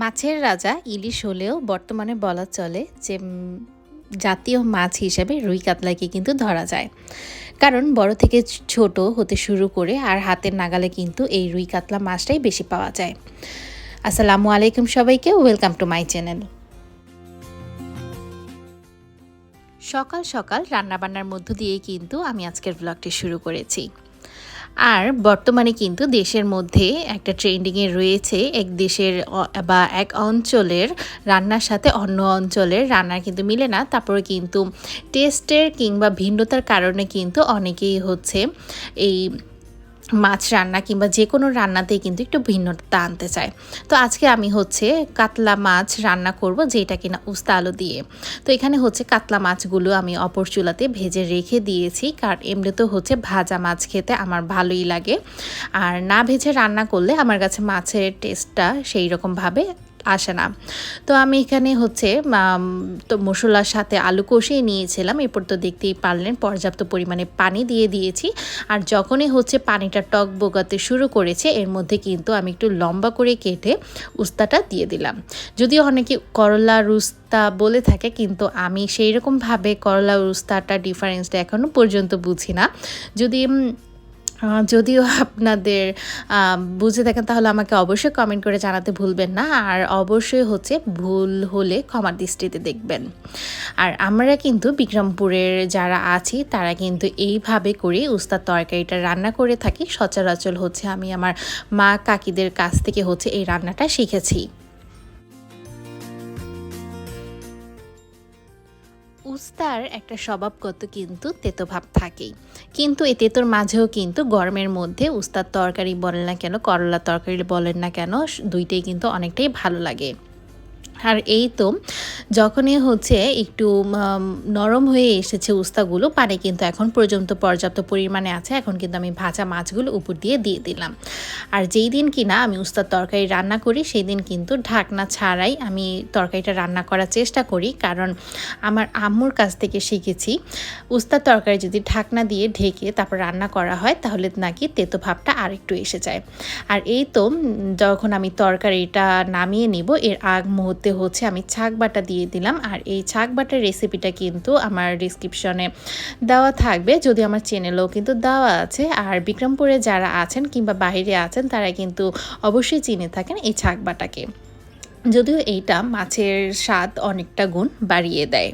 মাছের রাজা ইলিশ হলেও বর্তমানে বলা চলে যে জাতীয় মাছ হিসেবে রুই কাতলাকে কিন্তু ধরা যায়। কারণ বড় থেকে ছোট হতে শুরু করে আর হাতের নাগালে কিন্তু এই রুই কাতলা মাছটাই বেশি পাওয়া যায়। আসসালামু আলাইকুম সবাইকে, ওয়েলকাম টু মাই চ্যানেল। সকাল সকাল রান্নাবান্নার মধ্য দিয়ে কিন্তু আমি আজকের ব্লগটি শুরু করেছি। আর বর্তমানে কিন্তু দেশের মধ্যে একটা ট্রেন্ডিংয়ে রয়েছে এক দেশের বা এক অঞ্চলের রান্নার সাথে অন্য অঞ্চলের রান্নার কিন্তু মিলে না। তারপরে কিন্তু টেস্টের কিংবা ভিন্নতার কারণে কিন্তু অনেকেই হচ্ছে এই মাছ রান্না কিংবা যে কোনো রান্নাতেই কিন্তু একটু ভিন্নতা আনতে চায়। তো আজকে আমি হচ্ছে কাতলা মাছ রান্না করব যেটা কিনা উস্তা আলু দিয়ে। তো এখানে হচ্ছে কাতলা মাছগুলো আমি অপর চুলাতে ভেজে রেখে দিয়েছি, কারণ এমনি তো হচ্ছে ভাজা মাছ খেতে আমার ভালোই লাগে। আর না ভেজে রান্না করলে আমার কাছে মাছের টেস্টটা সেই রকমভাবে আসে না। তো আমি এখানে হচ্ছে তো মশলার সাথে আলু কষিয়ে নিয়েছিলাম। এরপর তো দেখতেই পারলেন, পর্যাপ্ত পরিমাণে পানি দিয়ে দিয়েছি। আর যখনই হচ্ছে পানিটা টক বোগাতে শুরু করেছে, এর মধ্যে কিন্তু আমি একটু লম্বা করে কেটে উস্তাটা দিয়ে দিলাম। যদিও অনেকে করলা রুস্তা বলে থাকে, কিন্তু আমি সেই রকমভাবে করলা রুস্তাটা ডিফারেন্সটা এখনও পর্যন্ত বুঝি না। যদি যদিও আপনাদের বুঝে থাকেন, তাহলে আমাকে অবশ্যই কমেন্ট করে জানাতে ভুলবেন না। আর অবশ্যই হচ্ছে ভুল হলে ক্ষমার দৃষ্টিতে দেখবেন। আর আমরা কিন্তু বিক্রমপুরের যারা আছি, তারা কিন্তু এইভাবে করে উস্তাদ তরকারিটা রান্না করে থাকি। সচরাচর হচ্ছে আমি আমার মা কাকিদের কাছ থেকে হচ্ছে এই রান্নাটা শিখেছি। উস্তার একটা স্বভাবগত কিন্তু তেতো ভাব থাকেই। কিন্তু এই তেতোর মাঝেও কিন্তু গরমের মধ্যে উস্তার তরকারি বলেন না কেন, করলা তরকারি বলেন না কেন, দুইটাই কিন্তু অনেকটাই ভালো লাগে। আর এই তো যখনই হচ্ছে একটু নরম হয়ে এসেছে উস্তাগুলো, পানি কিন্তু এখন পর্যন্ত পর্যাপ্ত পরিমাণে আছে। এখন কিন্তু আমি ভাজা মাছগুলো উপর দিয়ে দিয়ে দিলাম। আর যেই দিন কিনা আমি উস্তার তরকারি রান্না করি, সেই দিন কিন্তু ঢাকনা ছাড়াই আমি তরকারিটা রান্না করার চেষ্টা করি। কারণ আমার আম্মুর কাছ থেকে শিখেছি, উস্তার তরকারি যদি ঢাকনা দিয়ে ঢেকে তারপর রান্না করা হয়, তাহলে নাকি তেতো ভাবটা আরেকটু এসে যায়। আর এই তো যখন আমি তরকারিটা নামিয়ে নিব, এর আগ মুহূর্তে হচ্ছে আমি ছাক বাটা দিয়ে দিলাম। আর এই ছাক বাটার রেসিপিটা কিন্তু আমার ডিসক্রিপশনে দেওয়া থাকবে। যদি আমার চ্যানেলেও কিন্তু দেওয়া আছে। আর বিক্রমপুরে যারা আছেন কিংবা বাইরে আছেন, তারা কিন্তু অবশ্যই চিনে থাকেন এই ছাক বাটাকে। যদিও এইটা মাছের স্বাদ অনেকটা গুণ বাড়িয়ে দেয়।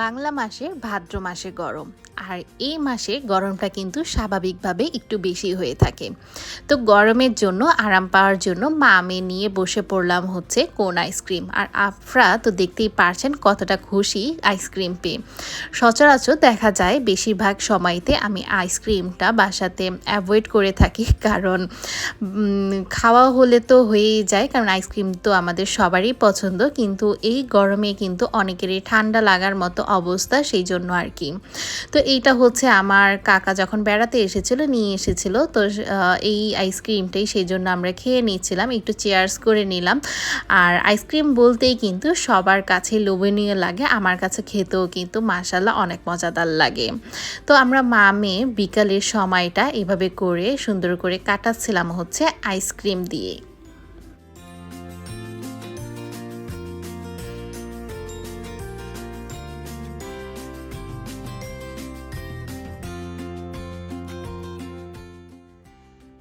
বাংলা মাসে ভাদ্র মাসে গরম। আর এই মাসে গরমটা কিন্তু স্বাভাবিকভাবে একটু বেশি হয়ে থাকে। তো গরমের জন্য আরাম পাওয়ার জন্য মা আমি নিয়ে বসে পড়লাম হচ্ছে কোন আইসক্রিম আর আফরা তো দেখতেই পারছেন কতটা খুশি আইসক্রিম পেয়ে। সচরাচর দেখা যায় বেশিরভাগ সময়তে আমি আইসক্রিমটা বাসাতে অ্যাভয়েড করে থাকি। কারণ খাওয়া হলে তো হয়েই যায়, কারণ আইসক্রিম তো আমাদের সবারই পছন্দ। কিন্তু এই গরমে কিন্তু অনেকেরই ঠান্ডা লাগার মতো অবস্থা, সেই জন্য আর কি। তো এইটা হচ্ছে আমার কাকা যখন বেড়াতে এসেছিল, নিয়ে এসেছিল। তো এই আইসক্রিমটাই সেই জন্য আমরা খেয়ে নিচ্ছিলাম, একটু চেয়ার্স করে নিলাম। আর আইসক্রিম বলতেই কিন্তু সবার কাছে লোভনীয় লাগে, আমার কাছে খেতেও কিন্তু মাসাল্লাহ অনেক মজাদার লাগে। তো আমরা মামে বিকালের সময়টা এভাবে করে সুন্দর করে কাটাচ্ছিলাম হচ্ছে আইসক্রিম দিয়ে।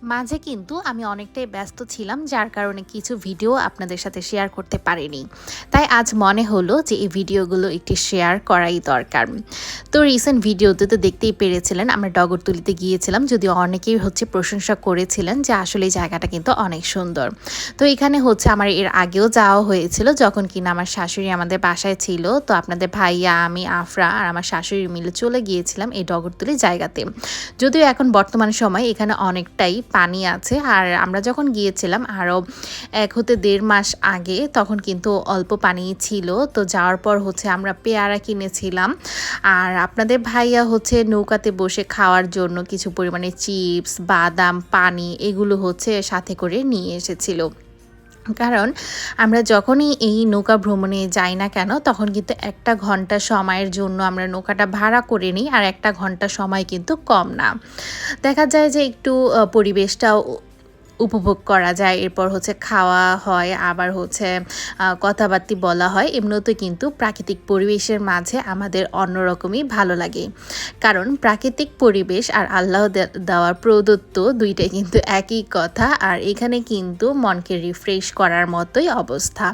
মাঝে কিন্তু আমি অনেকটাই ব্যস্ত ছিলাম, যার কারণে কিছু ভিডিও আপনাদের সাথে শেয়ার করতে পারিনি। তাই আজ মনে হলো যে এই ভিডিওগুলো একটি শেয়ার করাই দরকার। তো রিসেন্ট ভিডিওতে তো দেখতেই পেরেছিলেন, আমরা ডগরতুলিতে গিয়েছিলাম, যদিও অনেকেই হচ্ছে প্রশংসা করেছিলেন যে আসলে জায়গাটা কিন্তু অনেক সুন্দর। তো এখানে হচ্ছে আমার এর আগেও যাওয়া হয়েছিল, যখন কিনা আমার শাশুড়ি আমাদের বাসায় ছিল, তো আপনাদের ভাইয়া, আমি, আফরা আর আমার শাশুড়ি মিলে চলে গিয়েছিলাম এই ডগরতুলি জায়গাতে। যদিও এখন বর্তমান সময় এখানে অনেকটাই পানি আছে। আর আমরা যখন গিয়েছিলাম আরও এক হতে দেড় মাস আগে, তখন কিন্তু অল্প পানি ছিল। তো যাওয়ার পর হচ্ছে আমরা পেয়ারা কিনেছিলাম। আর আপনাদের ভাইয়া হচ্ছে নৌকাতে বসে খাওয়ার জন্য কিছু পরিমাণে চিপস, বাদাম, পানি এগুলো হচ্ছে সাথে করে নিয়ে এসেছিল। কারণ আমরা যখনই এই নৌকা ভ্রমণে যাই না কেন, তখন কিন্তু একটা ঘণ্টা সময়ের জন্য আমরা নৌকাটা ভাড়া করে নিই আর একটা ঘণ্টা সময় কিন্তু কম না। দেখা যায় যে একটু পরিবেশটাও উপভোগ করা যায়। এরপর হচ্ছে খাওয়া হয়, আবার হচ্ছে কথাবার্তি বলা হয়। এমনিতে কিন্তু প্রাকৃতিক পরিবেশের মাঝে আমাদের অন্যরকমই ভালো লাগে। কারণ প্রাকৃতিক পরিবেশ আর আল্লাহ দেওয়ার প্রদত্ত দুইটাই কিন্তু একই কথা। আর এখানে কিন্তু মনকে রিফ্রেশ করার মতোই অবস্থা।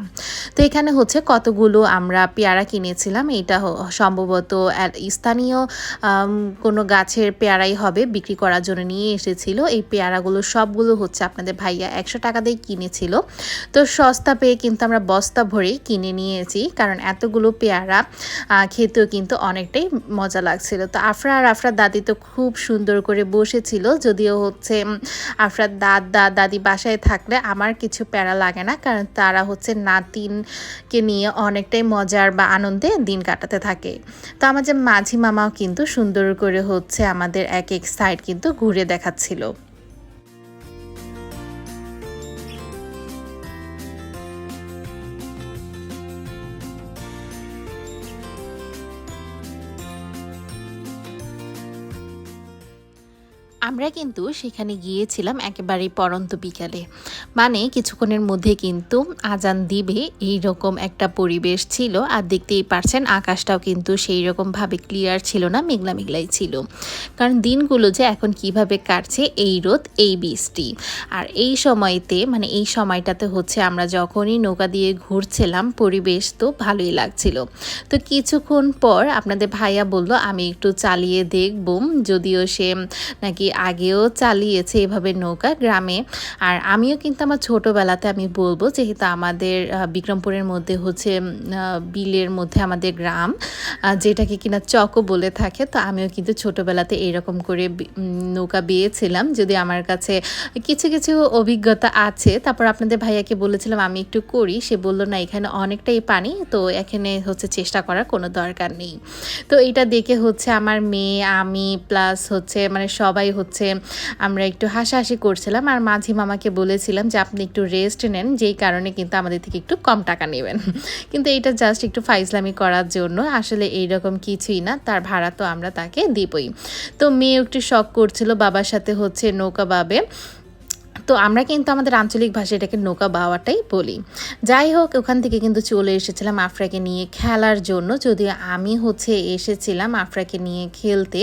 তো এখানে হচ্ছে কতগুলো আমরা পেয়ারা কিনেছিলাম। এটা সম্ভবত স্থানীয় কোনো গাছের পেয়ারাই হবে বিক্রি করার জন্য নিয়ে এসেছিল। এই পেয়ারাগুলো সবগুলো হচ্ছে আপনাদের ভাইয়া একশো টাকা দিয়ে কিনেছিল। তো সস্তা পেয়ে কিন্তু আমরা বস্তা ভরেই কিনে নিয়েছি, কারণ এতগুলো পেয়ারা খেতেও কিন্তু অনেকটাই মজা লাগছিল। তো আফরা আর আফরার দাদি তো খুব সুন্দর করে বসেছিল, যদিও হচ্ছে আফরার দাদা, দাদি বাসায় থাকলে আমার কিছু প্যারা লাগে না, কারণ তারা হচ্ছে নাতিনকে নিয়ে অনেকটাই মজার বা আনন্দে দিন কাটাতে থাকে। তো আমার যে মাঝি মামাও কিন্তু সুন্দর করে হচ্ছে আমাদের এক এক সাইড কিন্তু ঘুরে দেখাচ্ছিল। আমরা কিন্তু সেখানে গিয়েছিলাম একেবারে পরন্ত বিকালে। মানে কিছুক্ষণের মধ্যে কিন্তু আজান দিবে এই রকম একটা পরিবেশ ছিল। আর দেখতেই পারছেন, আকাশটাও কিন্তু সেই রকমভাবে ক্লিয়ার ছিল না, মেঘলা মেঘলাই ছিল। কারণ দিনগুলো যে এখন কীভাবে কাটছে, এই রোদ, এই বৃষ্টি। আর এই সময়তে মানে এই সময়টাতে হচ্ছে আমরা যখনই নৌকা দিয়ে ঘুরছিলাম, পরিবেশ তো ভালোই লাগছিল। তো কিছুক্ষণ পর আপনাদের ভাইয়া বলল, আমি একটু চালিয়ে দেখব। যদিও সে নাকি আগেও চালিয়েছে এভাবে নৌকা গ্রামে। আর আমিও কিন্তু আমার ছোটোবেলাতে আমি বলব যেহেতু আমাদের বিক্রমপুরের মধ্যে হচ্ছে বিলের মধ্যে আমাদের গ্রাম যেটাকে কিনা চকও বলে থাকে, তো আমিও কিন্তু ছোটোবেলাতে এরকম করে নৌকা বেয়েছিলাম। যদি আমার কাছে কিছু কিছু অভিজ্ঞতা আছে, তারপর আপনাদের ভাইয়াকে বলেছিলাম আমি একটু করি, সে বলল, না, এখানে অনেকটাই পানি, তো এখানে হচ্ছে চেষ্টা করার কোনো দরকার নেই। তো এটা দেখে হচ্ছে আমার মেয়ে, আমি প্লাস হচ্ছে মানে সবাই হচ্ছে আমরা একটু হাসাহাসি করছিলাম আর মাঝি মামাকে বলেছিলাম যে, আপনি একটু রেস্ট নেন, যেই কারণে কিন্তু আমাদের থেকে একটু কম টাকা নেবেন। কিন্তু এটা জাস্ট একটু ফাইজলামি করার জন্য আসলে এইরকম কিছুই না, তার ভাড়া তো আমরা তাকে দিবই। তো মেয়ে একটু শখ করছিল, বাবার সাথে হচ্ছে নৌকা বাবে তো আমরা কিন্তু আমাদের আঞ্চলিক ভাষায় এটাকে নৌকা বাওয়াটাই বলি। যাই হোক, ওখান থেকে কিন্তু চলে এসেছিলাম আফরাকে নিয়ে খেলার জন্য। যদি আমি হচ্ছে এসেছিলাম আফরাকে নিয়ে খেলতে।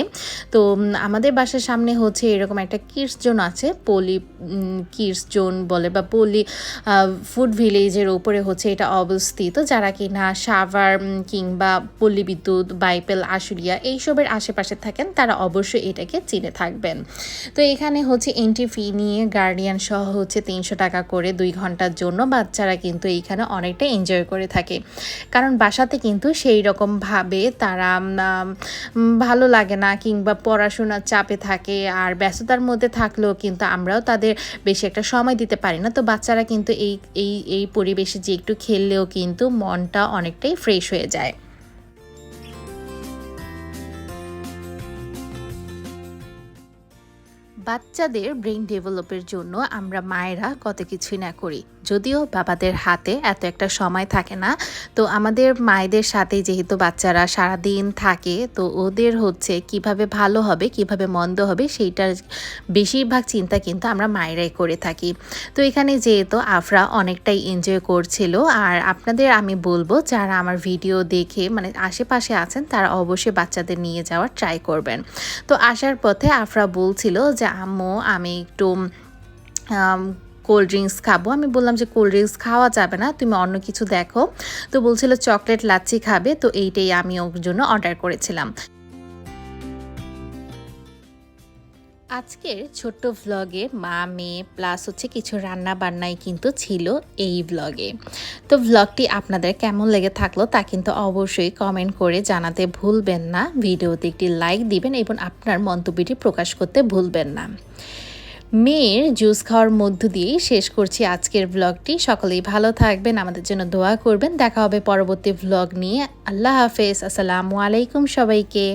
তো আমাদের বাসার সামনে হচ্ছে এরকম একটা কিডস জোন আছে, পলি কিডস জোন বলে বা পলি ফুড ভিলেজের ওপরে হচ্ছে এটা অবস্থিত। যারা কি না সাভার কিংবা পল্লী বিদ্যুৎ, বাইপেল, আশুলিয়া এইসবের আশেপাশে থাকেন, তারা অবশ্যই এটাকে চিনে থাকবেন। তো এখানে হচ্ছে এন্ট্রি ফি নিয়ে গার্ডিয়ান গার্ডিয়ান সহ হচ্ছে তিনশো টাকা করে দুই ঘণ্টার জন্য বাচ্চারা কিন্তু এইখানে অনেকটা এনজয় করে থাকে। কারণ বাসাতে কিন্তু সেই রকমভাবে তারা ভালো লাগে না কিংবা পড়াশোনার চাপে থাকে আর ব্যস্ততার মধ্যে থাকলেও কিন্তু আমরাও তাদের বেশি একটা সময় দিতে পারি না। তো বাচ্চারা কিন্তু এই এই এই পরিবেশে যে একটু খেললেও কিন্তু মনটা অনেকটাই ফ্রেশ হয়ে যায়। বাচ্চাদের ব্রেন ডেভেলপের জন্য আমরা মায়েরা কত কিছুই না করি। যদিও বাবাদের হাতে এত একটা সময় থাকে না, তো আমাদের মায়েদের সাথে যেহেতু বাচ্চারা সারাদিন থাকে, তো ওদের হচ্ছে কীভাবে ভালো হবে, কীভাবে মন্দ হবে, সেইটার বেশিরভাগ চিন্তা কিন্তু আমরা মায়েরাই করে থাকি। তো এখানে যেহেতু আফরা অনেকটাই এনজয় করছিল, আর আপনাদের আমি বলব যারা আমার ভিডিও দেখে মানে আশেপাশে আছেন, তারা অবশ্যই বাচ্চাদের নিয়ে যাওয়ার ট্রাই করবেন। তো আসার পথে আফরা বলছিল যে আম্মু, আমি একটু কোল্ড ড্রিঙ্কস খাব। আমি বললাম যে কোল্ড ড্রিঙ্কস খাওয়া যাবে না, তুমি অন্য কিছু দেখো। তো বলছিল, চকলেট, লাচ্ছি খাবে। তো এইটাই আমি ওর জন্য অর্ডার করেছিলাম। আজকের ছোট্ট ভ্লগে মা, মেয়ে প্লাস হচ্ছে কিছু রান্না বান্নাই কিন্তু ছিল এই ভ্লগে তো ভ্লগটি আপনাদের কেমন লেগে থাকল তা কিন্তু অবশ্যই কমেন্ট করে জানাতে ভুলবেন না। ভিডিওতে একটি লাইক দিবেন এবং আপনার মন্তব্যটি প্রকাশ করতে ভুলবেন না। মেয়ের জুস খাওয়ার মধ্য দিয়েই শেষ করছি আজকের ব্লগটি সকলেই ভালো থাকবেন, আমাদের জন্য দোয়া করবেন। দেখা হবে পরবর্তী ভ্লগ নিয়ে। আল্লাহ হাফেজ। আসসালামু আলাইকুম সবাইকে।